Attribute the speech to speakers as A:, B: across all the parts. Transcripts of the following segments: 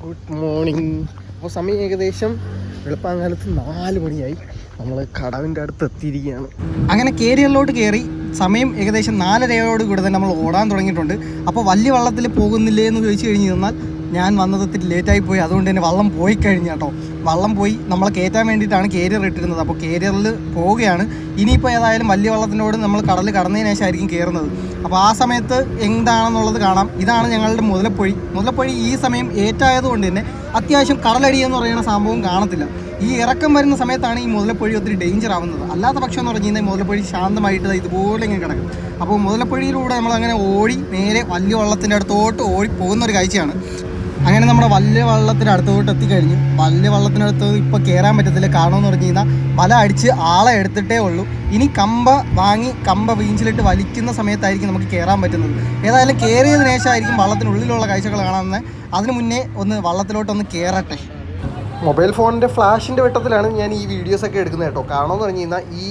A: Good morning അപ്പോൾ സമയം ഏകദേശം വെളുപ്പാങ്കാലത്ത് നാല് മണിയായി. നമ്മൾ കടവിന്റെ അടുത്ത് എത്തിയിരിക്കുകയാണ്
B: അങ്ങനെ കേരിയറിലോട്ട് കയറി സമയം ഏകദേശം നാലരയോട് കൂടെ തന്നെ നമ്മൾ ഓടാൻ തുടങ്ങിയിട്ടുണ്ട്. അപ്പോൾ വലിയ വള്ളത്തിൽ പോകുന്നില്ലേ എന്ന് ചോദിച്ചു കഴിഞ്ഞ് തന്നാൽ ഞാൻ വന്നത് ഇത്തിരി ലേറ്റായി പോയി. അതുകൊണ്ട് തന്നെ വള്ളം പോയി കഴിഞ്ഞു കേട്ടോ. വള്ളം പോയി നമ്മളെ കയറ്റാൻ വേണ്ടിയിട്ടാണ് കേരിയർ ഇട്ടിരുന്നത്. അപ്പോൾ കേരിയറിൽ പോവുകയാണ്. ഇനിയിപ്പോൾ ഏതായാലും വലിയ വള്ളത്തിനോട് നമ്മൾ കടൽ കടന്നതിന് ശേഷമായിരിക്കും കയറുന്നത്. അപ്പോൾ ആ സമയത്ത് എന്താണെന്നുള്ളത് കാണാം. ഇതാണ് ഞങ്ങളുടെ മുതലപ്പൊഴി. മുതലപ്പൊഴി ഈ സമയം ഏറ്റായതുകൊണ്ട് തന്നെ അത്യാവശ്യം കടലടി എന്ന് പറയുന്ന സംഭവം കാണത്തില്ല. ഈ ഇറക്കം വരുന്ന സമയത്താണ് ഈ മുതലപ്പൊഴി ഒത്തിരി ഡേഞ്ചർ ആവുന്നത്. അല്ലാത്ത പക്ഷം എന്ന് പറഞ്ഞു കഴിഞ്ഞാൽ മുതലപ്പൊഴി ശാന്തമായിട്ട് ഇതുപോലെ ഇങ്ങനെ കിടക്കും. അപ്പോൾ മുതലപ്പൊഴിയിലൂടെ നമ്മൾ അങ്ങനെ ഓടി നേരെ വലിയ വള്ളത്തിന്റെ അടുത്തോട്ട് ഓടി പോകുന്ന ഒരു കാഴ്ചയാണ്. അങ്ങനെ നമ്മുടെ വലിയ വള്ളത്തിന്റെ അടുത്തോട്ട് എത്തിക്കഴിഞ്ഞു. വലിയ വള്ളത്തിനടുത്ത് ഇപ്പോൾ കയറാൻ പറ്റത്തില്ല. കാരണം എന്ന് പറഞ്ഞു കഴിഞ്ഞാൽ വല അടിച്ച് ആളെ എടുത്തിട്ടേ ഉള്ളൂ. ഇനി കമ്പ വാങ്ങി കമ്പ വീഞ്ചിലിട്ട് വലിക്കുന്ന സമയത്തായിരിക്കും നമുക്ക് കയറാൻ പറ്റുന്നത്. ഏതായാലും കയറിയതിനു ശേഷമായിരിക്കും വള്ളത്തിനുള്ളിലുള്ള കാഴ്ചകൾ കാണാമെന്ന് അതിനു മുന്നേ ഒന്ന് വള്ളത്തിലോട്ടൊന്ന് കയറട്ടെ
A: മൊബൈൽ ഫോണിന്റെ ഫ്ലാഷിന്റെ വെട്ടത്തിലാണ് ഞാൻ ഈ വീഡിയോസ് ഒക്കെ എടുക്കുന്നത് കേട്ടോ. കാരണം എന്ന് പറഞ്ഞു കഴിഞ്ഞാൽ ഈ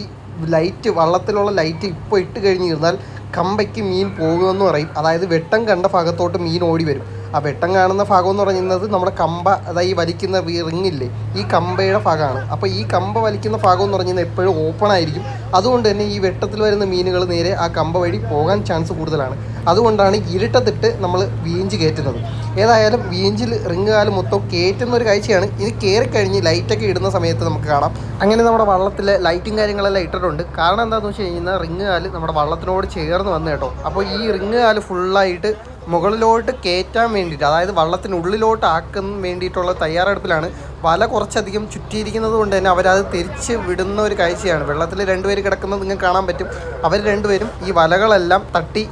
A: ലൈറ്റ് വള്ളത്തിലുള്ള ലൈറ്റ് ഇപ്പോൾ ഇട്ട് കഴിഞ്ഞിരുന്നാൽ കമ്പയ്ക്ക് മീൻ പോകുമെന്ന് പറയും. അതായത് വെട്ടം കണ്ട ഭാഗത്തോട്ട് മീൻ ഓടി വരും. ആ വെട്ടം കാണുന്ന ഭാഗം എന്ന് പറയുന്നത് നമ്മുടെ കമ്പ അതായത് ഈ വലിക്കുന്ന റിങ്ങില്ലേ ഈ കമ്പയുടെ ഭാഗമാണ്. അപ്പോൾ ഈ കമ്പ വലിക്കുന്ന ഭാഗം എന്ന് പറയുന്നത് എപ്പോഴും ഓപ്പൺ ആയിരിക്കും. അതുകൊണ്ട് തന്നെ ഈ വെട്ടത്തിൽ വരുന്ന മീനുകൾ നേരെ ആ കമ്പ വഴി പോകാൻ ചാൻസ് കൂടുതലാണ്. അതുകൊണ്ടാണ് ഇരുട്ടത്തിട്ട് നമ്മൾ വീഞ്ച് കയറ്റുന്നത്. ഏതായാലും വീഞ്ചിൽ റിങ് കാലം മൊത്തം കയറ്റുന്ന ഒരു കാഴ്ചയാണ്. ഇത് കയറി കഴിഞ്ഞ് ലൈറ്റൊക്കെ ഇടുന്ന സമയത്ത് നമുക്ക് കാണാം. അങ്ങനെ നമ്മുടെ വള്ളത്തിൽ ലൈറ്റും കാര്യങ്ങളെല്ലാം ഇട്ടിട്ടുണ്ട്. കാരണം എന്താണെന്ന് വെച്ച് കഴിഞ്ഞാൽ റിങ് കാൽ നമ്മുടെ വള്ളത്തിനോട് ചേർന്ന് വന്നു കേട്ടോ. അപ്പോൾ ഈ റിങ് കാൽ ഫുള്ളായിട്ട് മുകളിലോട്ട് കയറ്റാൻ വേണ്ടിയിട്ട് അതായത് വള്ളത്തിനുള്ളിലോട്ട് ആക്കുന്ന വേണ്ടിയിട്ടുള്ള തയ്യാറെടുപ്പിലാണ് വല കുറച്ചധികം ചുറ്റിയിരിക്കുന്നത് കൊണ്ട് തന്നെ അവരത് തിരിച്ച് വിടുന്ന ഒരു കാഴ്ചയാണ്. വെള്ളത്തിൽ രണ്ടുപേർ കിടക്കുന്നത് നിങ്ങൾക്ക് കാണാൻ പറ്റും. അവർ രണ്ടുപേരും ഈ വലകളെല്ലാം തട്ടി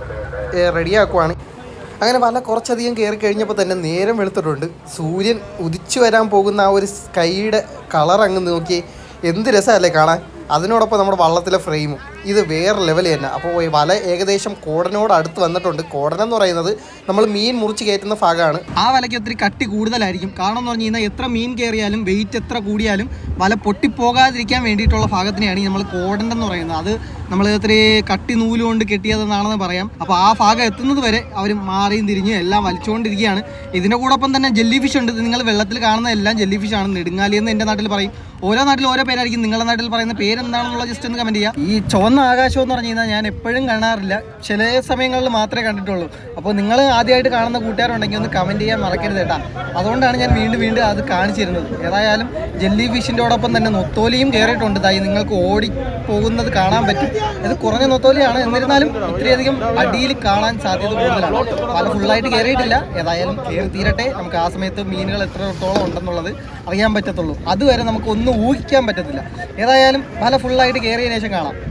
A: റെഡിയാക്കുവാണ്. അങ്ങനെ വല കുറച്ചധികം കയറി കഴിഞ്ഞപ്പോൾ തന്നെ നേരം വെളുത്തിട്ടുണ്ട്. സൂര്യൻ ഉദിച്ചു വരാൻ പോകുന്ന ആ ഒരു സ്കൈയുടെ കളർ അങ്ങ് നോക്കി എന്ത് രസമല്ലേ കാണാൻ? അതിനോടൊപ്പം നമ്മുടെ വള്ളത്തിലെ ഫ്രെയിമും. ഇത് വേറെ ലെവൽ തന്നെ. അപ്പോൾ വല ഏകദേശം കോടനോട് അടുത്ത് വന്നിട്ടുണ്ട്. കോടനം എന്ന് പറയുന്നത് നമ്മൾ മീൻ മുറിച്ച് കയറ്റുന്ന ഭാഗമാണ്.
B: ആ വലയ്ക്ക് ഒത്തിരി കട്ടി കൂടുതലായിരിക്കും. കാരണം എന്ന് പറഞ്ഞു കഴിഞ്ഞാൽ എത്ര മീൻ കയറിയാലും വെയിറ്റ് എത്ര കൂടിയാലും വല പൊട്ടിപ്പോകാതിരിക്കാൻ വേണ്ടിയിട്ടുള്ള ഭാഗത്തിനെയാണ് നമ്മൾ കോടന്റെ എന്ന് പറയുന്നത്. അത് നമ്മൾ ഇത്ര കട്ടി നൂൽ കൊണ്ട് കെട്ടിയതെന്നാണെന്ന് പറയാം. അപ്പോൾ ആ ഭാഗം എത്തുന്നത് വരെ അവർ മാറിയും തിരിഞ്ഞും എല്ലാം വലിച്ചുകൊണ്ടിരിക്കുകയാണ് ഇതിന്റെ കൂടൊപ്പം തന്നെ ജെല്ലി ഫിഷ് ഉണ്ട് നിങ്ങൾ വെള്ളത്തിൽ കാണുന്ന എല്ലാം ജെല്ലി ഫിഷാണ് നെടുങ്ങാലി എന്ന് എന്റെ നാട്ടിൽ പറയും. ഓരോ നാട്ടിൽ ഓരോ പേരായിരിക്കും. നിങ്ങളുടെ നാട്ടിൽ പറയുന്ന പേരെന്താണെന്നുള്ള ജസ്റ്റ് ഒന്ന് കമന്റ് ചെയ്യുക ഈ ചുവന്ന ആകാശം എന്ന് പറഞ്ഞു കഴിഞ്ഞാൽ ഞാൻ എപ്പോഴും കാണാറില്ല. ചില സമയങ്ങളിൽ മാത്രമേ കണ്ടിട്ടുള്ളൂ. അപ്പോൾ നിങ്ങൾ ആദ്യമായിട്ട് കാണുന്ന കൂട്ടുകാരുണ്ടെങ്കിൽ ഒന്ന് കമന്റ് ചെയ്യാൻ മറക്കരുത് കേട്ടാ. അതുകൊണ്ടാണ് ഞാൻ വീണ്ടും വീണ്ടും അത് കാണിച്ചിരുന്നത്. ഏതായാലും ജെല്ലി ഫിഷിന്റെടൊപ്പം തന്നെ നൊത്തോലിയും കയറിയിട്ടുണ്ട് തായി നിങ്ങൾക്ക് ഓടി പോകുന്നത് കാണാൻ പറ്റും. ഇത് കുറഞ്ഞ നൊത്തോലിയാണ്. എന്നിരുന്നാലും ഇത്രയധികം അടിയിൽ കാണാൻ സാധ്യത കൂടുതലാണ്. പല ഫുള്ളായിട്ട് കയറിയിട്ടില്ല ഏതായാലും കയറി തീരട്ടെ. നമുക്ക് ആ സമയത്ത് മീനുകൾ എത്രത്തോളം ഉണ്ടെന്നുള്ളത് അറിയാൻ പറ്റത്തുള്ളൂ. അതുവരെ നമുക്ക് ഒന്നും ഊഹിക്കാൻ പറ്റത്തില്ല. ഏതായാലും പല ഫുള്ളായിട്ട് കയറിയ ശേഷം കാണാം.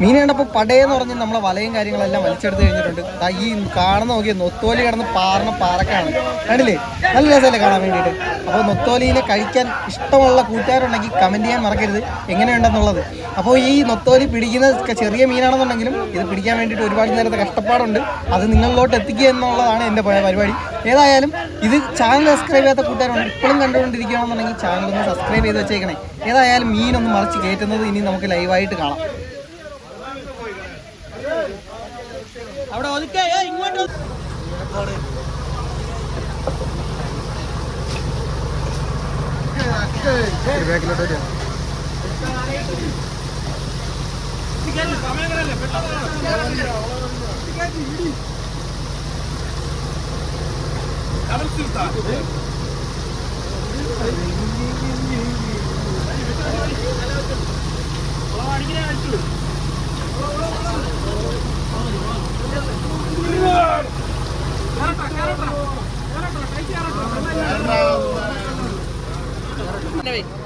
B: മീൻ കണ്ടപ്പോൾ പടയെന്ന് പറഞ്ഞ് നമ്മളെ വലയും കാര്യങ്ങളെല്ലാം വലിച്ചെടുത്ത് കഴിഞ്ഞിട്ടുണ്ട്. ഈ കാണുന്ന നോക്കിയ നൊത്തോലി കിടന്ന് പാറണ പാറക്കാണ്. കണ്ടില്ലേ? നല്ല രസമല്ലേ കാണാൻ വേണ്ടിയിട്ട്. അപ്പോൾ നൊത്തോലിയിലെ കഴിക്കാൻ ഇഷ്ടമുള്ള കൂട്ടുകാരുണ്ടെങ്കിൽ കമന്റ് ചെയ്യാൻ മറക്കരുത്. എങ്ങനെയുണ്ടെന്നുള്ളത്. അപ്പോൾ ഈ നൊത്തോലി പിടിക്കുന്ന ചെറിയ മീനാണെന്നുണ്ടെങ്കിലും ഇത് പിടിക്കാൻ വേണ്ടിയിട്ട് ഒരുപാട് നേരത്തെ കഷ്ടപ്പാടുണ്ട്. അത് നിങ്ങളിലോട്ട് എത്തിക്കുക എന്നുള്ളതാണ് എന്റെ പരിപാടി. ഏതായാലും ഇത് ചാനൽ സബ്സ്ക്രൈബ് ചെയ്യാത്ത കൂട്ടുകാരുണ്ട് ഇപ്പോഴും കണ്ടുകൊണ്ടിരിക്കുകയാണെന്നുണ്ടെങ്കിൽ ചാനൽ ഒന്ന് സബ്സ്ക്രൈബ് ചെയ്ത് വെച്ചേക്കണേ. ഏതായാലും മീനൊന്ന് മറിച്ച് കയറ്റുന്നത് ഇനി നമുക്ക് ലൈവായിട്ട് കാണാം. അവിടെ ഒതുക്കേ ഇങ്ങോട്ട്.
C: അടിക്കണേ ভাই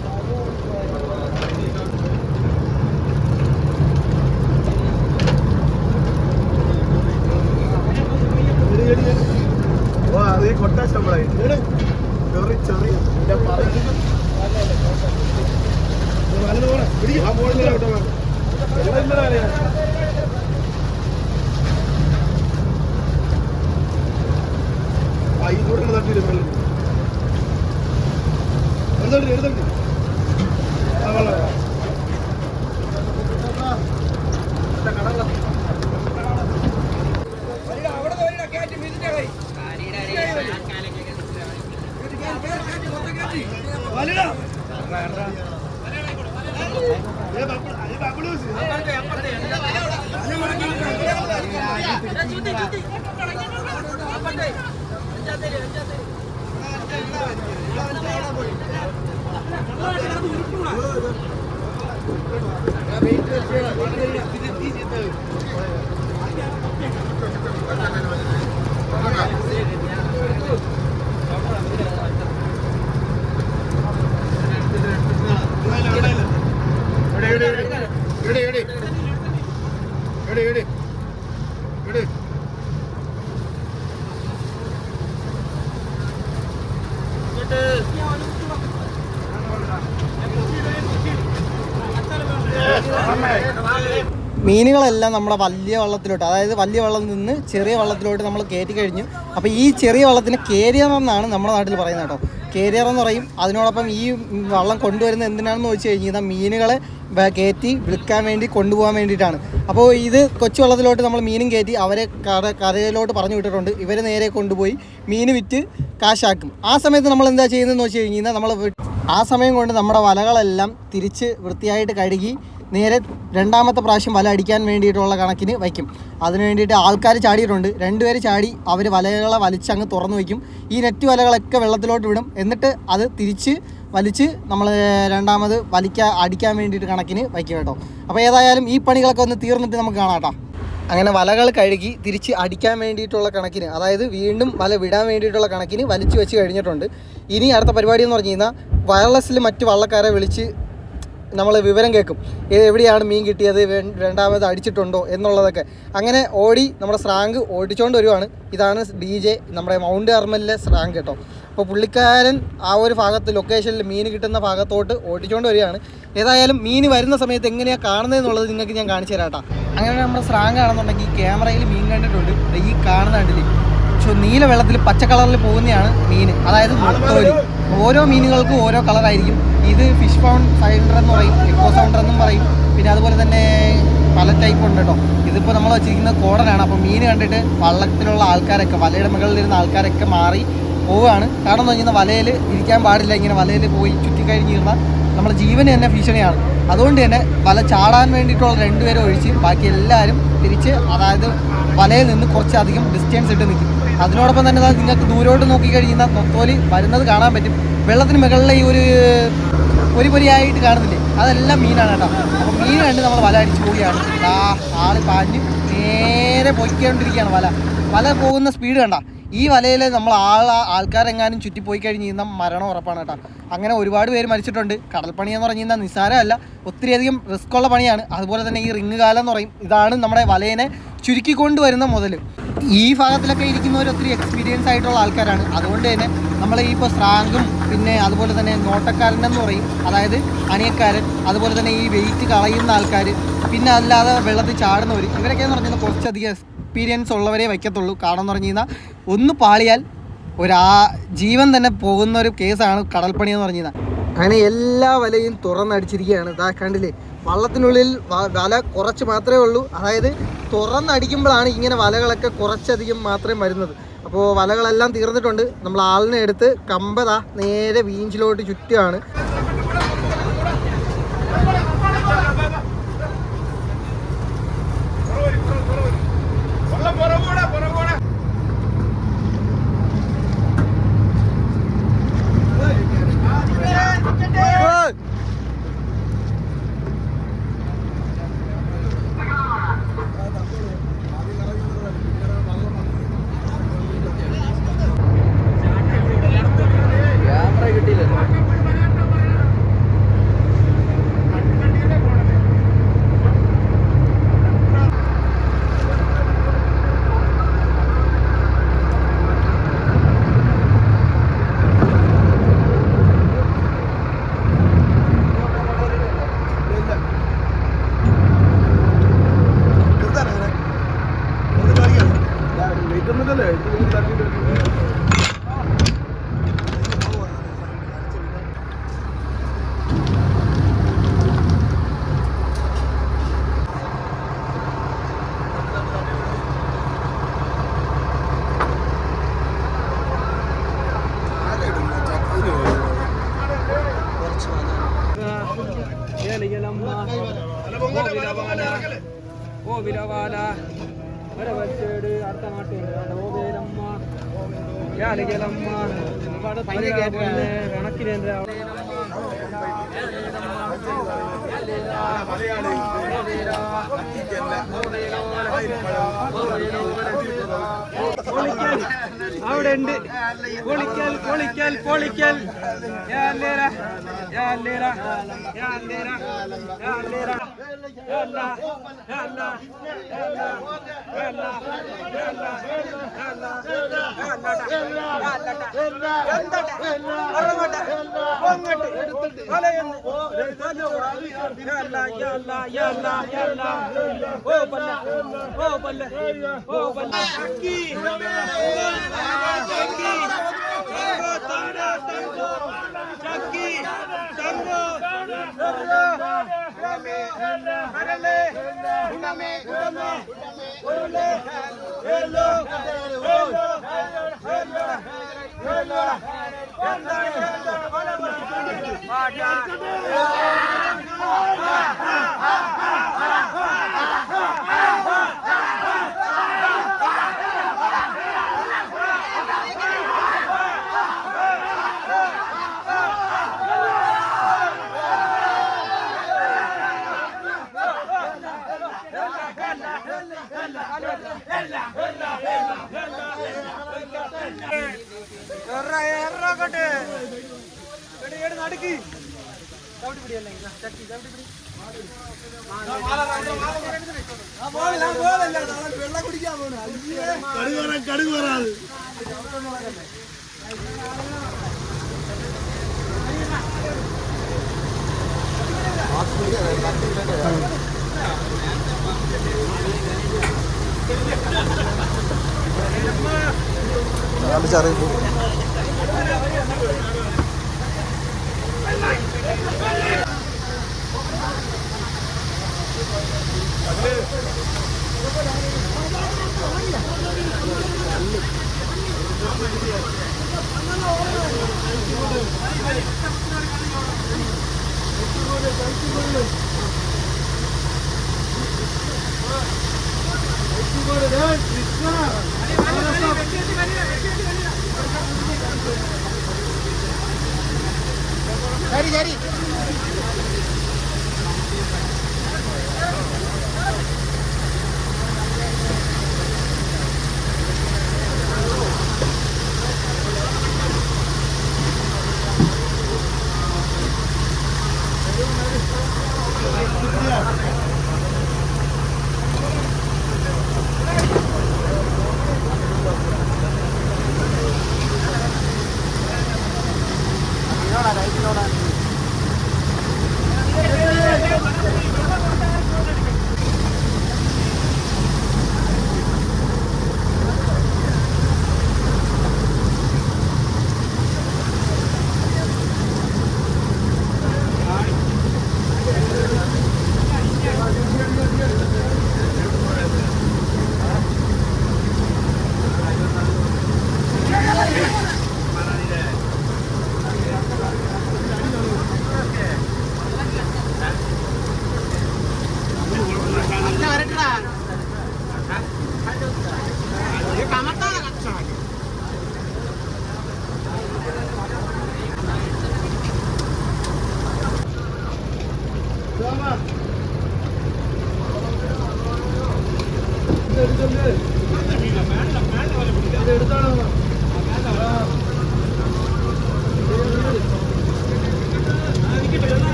C: കൊട്ട ശമ്പളായി ചെറി ചെറി ഞാൻ പറയുന്നത് ആ മോളിൽ കേട്ടോ ആ ഈ കൂടെ തട്ടിയില്ല എഴുതണ്ടി എഴുതണ്ടി ആ വെള്ളം
B: മീനുകളെല്ലാം നമ്മുടെ വലിയ വള്ളത്തിലോട്ട് അതായത് വലിയ വള്ളം നിന്ന് ചെറിയ വള്ളത്തിലോട്ട് നമ്മൾ കയറ്റി കഴിഞ്ഞു. അപ്പോൾ ഈ ചെറിയ വള്ളത്തിന് കേരിയർ എന്നാണ് നമ്മുടെ നാട്ടിൽ പറയുന്നത് കേട്ടോ. കേരിയർ എന്ന് പറയും. അതിനോടൊപ്പം ഈ വള്ളം കൊണ്ടുവരുന്നത് എന്തിനാണെന്ന് ചോദിച്ചു കഴിഞ്ഞാൽ മീനുകളെ കയറ്റി വിൽക്കാൻ വേണ്ടി കൊണ്ടുപോകാൻ വേണ്ടിയിട്ടാണ്. അപ്പോൾ ഇത് കൊച്ചു വള്ളത്തിലോട്ട് നമ്മൾ മീനും കയറ്റി അവരെ കര കരയിലോട്ട് പറഞ്ഞു വിട്ടിട്ടുണ്ട്. ഇവർ നേരെ കൊണ്ടുപോയി മീൻ വിറ്റ് കാശാക്കും. ആ സമയത്ത് നമ്മൾ എന്താ ചെയ്യുന്നതെന്ന് വെച്ച് കഴിഞ്ഞാൽ നമ്മൾ ആ സമയം കൊണ്ട് നമ്മുടെ വലകളെല്ലാം തിരിച്ച് വൃത്തിയായിട്ട് കഴുകി നേരെ രണ്ടാമത്തെ പ്രാവശ്യം വല അടിക്കാൻ വേണ്ടിയിട്ടുള്ള കണക്കിന് വയ്ക്കും. അതിന് വേണ്ടിയിട്ട് ആൾക്കാർ ചാടിയിട്ടുണ്ട്. രണ്ടുപേർ ചാടി അവർ വലകളെ വലിച്ച് അങ്ങ് തുറന്നു വയ്ക്കും. ഈ നെറ്റ് വലകളൊക്കെ വെള്ളത്തിലോട്ട് വിടും. എന്നിട്ട് അത് തിരിച്ച് വലിച്ച് നമ്മൾ രണ്ടാമത് വലിക്കാൻ അടിക്കാൻ വേണ്ടിയിട്ട് കണക്കിന് വയ്ക്കും കേട്ടോ. അപ്പോൾ ഏതായാലും ഈ പണികളൊക്കെ ഒന്ന് തീർന്നിട്ട് നമുക്ക് കാണാം അങ്ങനെ വലകൾ കഴുകി തിരിച്ച് അടിക്കാൻ വേണ്ടിയിട്ടുള്ള കണക്കിന് അതായത് വീണ്ടും വല വിടാൻ വേണ്ടിയിട്ടുള്ള കണക്കിന് വലിച്ചു വെച്ച് കഴിഞ്ഞിട്ടുണ്ട്. ഇനി അടുത്ത പരിപാടി എന്ന് പറഞ്ഞു കഴിഞ്ഞാൽ വയർലെസ്സിൽ മറ്റ് വള്ളക്കാരെ വിളിച്ച് നമ്മൾ വിവരം കേൾക്കും. ഇത് എവിടെയാണ് മീൻ കിട്ടിയത്? രണ്ടാമത് അടിച്ചിട്ടുണ്ടോ? എന്നുള്ളതൊക്കെ. അങ്ങനെ ഓടി നമ്മുടെ സ്രാങ്ക് ഓടിച്ചുകൊണ്ട് വരുവാണ്. ഇതാണ് ഡി ജെ നമ്മുടെ മൗണ്ട് അർമലിലെ സ്രാങ്ക് കേട്ടോ. അപ്പോൾ പുള്ളിക്കാരൻ ആ ഒരു ഭാഗത്ത് ലൊക്കേഷനിൽ മീൻ കിട്ടുന്ന ഭാഗത്തോട്ട് ഓടിച്ചുകൊണ്ട് വരികയാണ്. ഏതായാലും മീൻ വരുന്ന സമയത്ത് എങ്ങനെയാണ് കാണുന്നതെന്നുള്ളത് നിങ്ങൾക്ക് ഞാൻ കാണിച്ചു തരാം കേട്ടോ. അങ്ങനെ നമ്മുടെ സ്രാങ്ക് ആണെന്നുണ്ടെങ്കിൽ ക്യാമറയിൽ മീൻ കണ്ടിട്ടുണ്ട്. ഈ കാണുന്ന കണ്ടില്ലേ? നീല വെള്ളത്തിൽ പച്ച കളറിൽ പോകുന്നതാണ് മീൻ. അതായത് മുട്ടോലി. ഓരോ മീനുകൾക്കും ഓരോ കളറായിരിക്കും. ഇത് ഫിഷ് പൗണ്ട് ഫൈൻഡർ എന്ന് പറയും എക്കോ സൗണ്ടർ എന്നും പറയും. പിന്നെ അതുപോലെ തന്നെ പല ടൈപ്പ് ഉണ്ട് കേട്ടോ. ഇതിപ്പോൾ നമ്മൾ വെച്ചിരിക്കുന്നത് കോടനാണ്. അപ്പോൾ മീൻ കണ്ടിട്ട് വള്ളത്തിലുള്ള ആൾക്കാരൊക്കെ വലയുടെ മുകളിൽ ഇരുന്ന ആൾക്കാരൊക്കെ മാറി പോവുകയാണ് കാരണം എന്ന് പറഞ്ഞാൽ വലയിൽ ഇരിക്കാൻ പാടില്ല. ഇങ്ങനെ വലയിൽ പോയി ചുറ്റിക്കഴിഞ്ഞിരുന്ന നമ്മുടെ ജീവന് തന്നെ ഭീഷണിയാണ്. അതുകൊണ്ട് തന്നെ വല ചാടാൻ വേണ്ടിയിട്ടുള്ള രണ്ടുപേരെ ഒഴിച്ച് ബാക്കി എല്ലാവരും തിരിച്ച് അതായത് വലയിൽ നിന്ന് കുറച്ചധികം ഡിസ്റ്റൻസ് ഇട്ട് നിൽക്കും. അതിനോടൊപ്പം തന്നെ നിങ്ങൾക്ക് ദൂരോട്ട് നോക്കി കഴിഞ്ഞാൽ നൊത്തോലി വരുന്നത് കാണാൻ പറ്റും. വെള്ളത്തിന് മുകളിലെ ഈ ഒരു പൊരി പൊരിയായിട്ട് കാണുന്നില്ലേ? അതെല്ലാം മീനാണ് കേട്ടോ. അപ്പോൾ മീൻ കണ്ട് നമ്മൾ വല അടിച്ച് പോവുകയാണ്. ആ ആൾ പാഞ്ഞ് നേരെ പൊയ്ക്കൊണ്ടിരിക്കുകയാണ് വല. വല പോകുന്ന സ്പീഡ് കണ്ട. ഈ വലയിൽ നമ്മൾ ആൾ ആൾക്കാരെങ്ങാനും ചുറ്റിപ്പോയി കഴിഞ്ഞ് കഴിഞ്ഞാൽ മരണം ഉറപ്പാണ് കേട്ടോ. അങ്ങനെ ഒരുപാട് പേര് മരിച്ചിട്ടുണ്ട്. കടൽപ്പണി എന്ന് പറഞ്ഞു കഴിഞ്ഞാൽ നിസ്സാരമല്ല ഒത്തിരിയധികം റിസ്ക് ഉള്ള പണിയാണ്. അതുപോലെ തന്നെ ഈ റിങ് കാലം എന്ന് പറയും. ഇതാണ് നമ്മുടെ വലയനെ ചുരുക്കിക്കൊണ്ടുവരുന്ന മുതൽ ഈ ഭാഗത്തിലൊക്കെ ഇരിക്കുന്നവർ ഒത്തിരി എക്സ്പീരിയൻസ് ആയിട്ടുള്ള ആൾക്കാരാണ്. അതുകൊണ്ട് തന്നെ നമ്മൾ ഈ ഇപ്പോൾ സ്രാങ്കും പിന്നെ അതുപോലെ തന്നെ നോട്ടക്കാരൻ എന്ന് പറയും. അതായത് അണിയക്കാരൻ. അതുപോലെ തന്നെ ഈ വെയിറ്റ് കളയുന്ന ആൾക്കാർ പിന്നെ അല്ലാതെ വെള്ളത്തിൽ ചാടുന്നവർ ഇവരൊക്കെ എന്ന് പറഞ്ഞാൽ കുറച്ചധികം എക്സ്പീരിയൻസ് ഉള്ളവരെ വയ്ക്കത്തുള്ളൂ. കാരണം എന്ന് പറഞ്ഞു കഴിഞ്ഞാൽ ഒന്ന് പാളിയാൽ ഒരാ ജീവൻ തന്നെ പോകുന്ന ഒരു കേസാണ് കടൽപ്പണി എന്ന് പറഞ്ഞു അങ്ങനെ എല്ലാ വലയും തുറന്നടിച്ചിരിക്കുകയാണ്. ഇതാ കണ്ടില്ലേ? വള്ളത്തിനുള്ളിൽ വല കുറച്ച് മാത്രമേ ഉള്ളൂ. അതായത് തുറന്നടിക്കുമ്പോഴാണ് ഇങ്ങനെ വലകളൊക്കെ കുറച്ചധികം മാത്രമേ വരുന്നത്. അപ്പോൾ വലകളെല്ലാം തീർന്നിട്ടുണ്ട്. നമ്മൾ ആളിനെ എടുത്ത് കമ്പതാ നേരെ വീഞ്ചിലോട്ട് ചുറ്റുകയാണ്
C: ഓ
D: മലയാളി.
C: അവിടെ ഉണ്ട് പൊളിക്കൽ പൊളിക്കൽ പൊളിക്കൽ يا الليرة يا الليرة يا الليرة يلا يلا يلا يلا يلا ஓ பல்ல ஓ பல்ல அக்கி அக்கி Ha ha ha ha ha! ஆகட்டு எடு எடு நடுக்கு. தவிடி பிடி இல்லைங்களா
D: சட்டி தவிடி பிடி கடுகு வராது.
B: ஆரம்பிச்சு Valeu!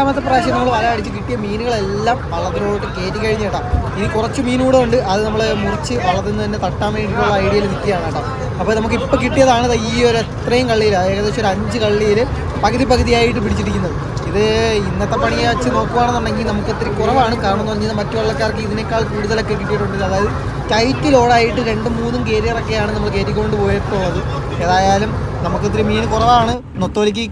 B: രണ്ടാമത്തെ പ്രാവശ്യം നമ്മൾ വല അടിച്ച് കിട്ടിയ മീനുകളെല്ലാം വള്ളത്തിലോട്ട് കയറ്റി കഴിഞ്ഞ് കേട്ടോ. ഇനി കുറച്ച് മീൻ കൂടെ ഉണ്ട്. അത് നമ്മൾ മുറിച്ച് വള്ളത്തിൽ നിന്ന് തന്നെ തട്ടാൻ വേണ്ടിയിട്ടുള്ള ഐഡിയയിൽ നിൽക്കുകയാണ് കേട്ടോ. അപ്പോൾ നമുക്ക് ഇപ്പോൾ കിട്ടിയതാണ് ഈ ഒരു എത്രയും കള്ളിയിൽ ഏകദേശം ഒരു അഞ്ച് കള്ളിയിൽ പകുതി പകുതിയായിട്ട് പിടിച്ചിരിക്കുന്നത്. ഇത് ഇന്നത്തെ പണി വെച്ച് നോക്കുകയാണെന്നുണ്ടെങ്കിൽ നമുക്ക് ഇത്തിരി കുറവാണ്. കാരണം എന്ന് പറഞ്ഞാൽ മറ്റു വള്ളക്കാർക്ക് ഇതിനേക്കാൾ കൂടുതലൊക്കെ കിട്ടിയിട്ടുണ്ട്. അതായത് ടൈറ്റ് ലോഡായിട്ട് രണ്ടും മൂന്നും കേരിയറൊക്കെയാണ് നമ്മൾ കയറ്റിക്കൊണ്ട് പോയിട്ടുള്ളത് ഏതായാലും നമുക്ക് ഇത്തിരി മീൻ കുറവാണ്. നൊത്തോലിക്ക്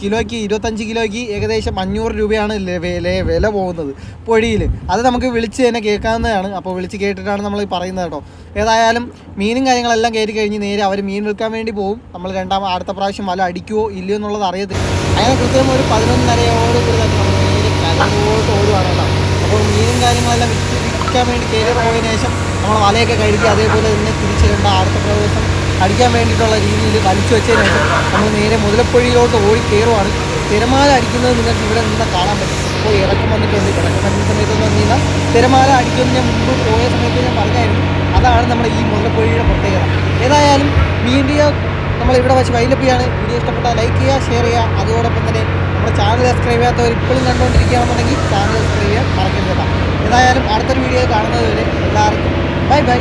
B: കിലോയ്ക്ക് ഇരുപത്തഞ്ച് കിലോയ്ക്ക് ഏകദേശം അഞ്ഞൂറ് രൂപയാണ് വില വില പോകുന്നത് പൊഴിയിൽ. അത് നമുക്ക് വിളിച്ച് തന്നെ കേൾക്കാവുന്നതാണ്. അപ്പോൾ വിളിച്ച് കേട്ടിട്ടാണ് നമ്മൾ പറയുന്നത് കേട്ടോ. ഏതായാലും മീനും കാര്യങ്ങളെല്ലാം കയറി കഴിഞ്ഞ് നേരെ അവർ മീൻ വിൽക്കാൻ വേണ്ടി പോകും നമ്മൾ രണ്ടാം അടുത്ത പ്രാവശ്യം വല അടിക്കുമോ ഇല്ലയോ എന്നുള്ളത് അറിയത്തില്ല. അങ്ങനെ കൃത്യം ഒരു പതിനൊന്നരയോട് കൂടി തന്നെ നമ്മൾ നേരെ കരയിലോട്ട് ഓടുവാണ് കേട്ടോ അപ്പോൾ മീനും കാര്യങ്ങളെല്ലാം വിറ്റ് വിൽക്കാൻ വേണ്ടി കയറി പോയതിനു ശേഷം നമ്മൾ വലയൊക്കെ കഴുകി അതേപോലെ തന്നെ തിരിച്ച് കണ്ട അടുത്ത പ്രദേശം അടിക്കാൻ വേണ്ടിയിട്ടുള്ള രീതിയിൽ വലിച്ചു വെച്ചതിന് ശേഷം നമ്മൾ നേരെ മുതലപ്പൊഴിയിലോട്ട് ഓടി കയറുവാണ്. തിരമാല അടിക്കുന്നത് നിങ്ങൾക്ക് ഇവിടെ നിന്ന് കാണാൻ പറ്റും. ഇപ്പോൾ ഇറക്കം വന്നിട്ടുണ്ട്. ഇറക്കം വരുന്ന സമയത്ത് എന്ന് പറഞ്ഞു കഴിഞ്ഞാൽ തിരമാല അടിക്കുന്നതിന് മുമ്പ് പോയ സമയത്ത് ഞാൻ പറഞ്ഞായിരുന്നു. അതാണ് നമ്മുടെ ഈ മുതലപ്പൊഴിയുടെ പ്രത്യേകത. ഏതായാലും മീഡിയ നമ്മൾ ഇവിടെ വെച്ച് ചെയ്യാണ്. വീഡിയോ ഇഷ്ടപ്പെട്ടാൽ ലൈക്ക് ചെയ്യുക ഷെയർ ചെയ്യുക. അതോടൊപ്പം തന്നെ നമ്മുടെ ചാനൽ സബ്സ്ക്രൈബ് ചെയ്യാത്തവർ ഇപ്പോഴും കണ്ടുകൊണ്ടിരിക്കുകയാണെന്നുണ്ടെങ്കിൽ ചാനൽ സബ്സ്ക്രൈബ് ചെയ്യാൻ മറക്കരുത് ഏതായാലും അടുത്തൊരു വീഡിയോ കാണുന്നത് വരെ എല്ലാവർക്കും ബൈ ബൈ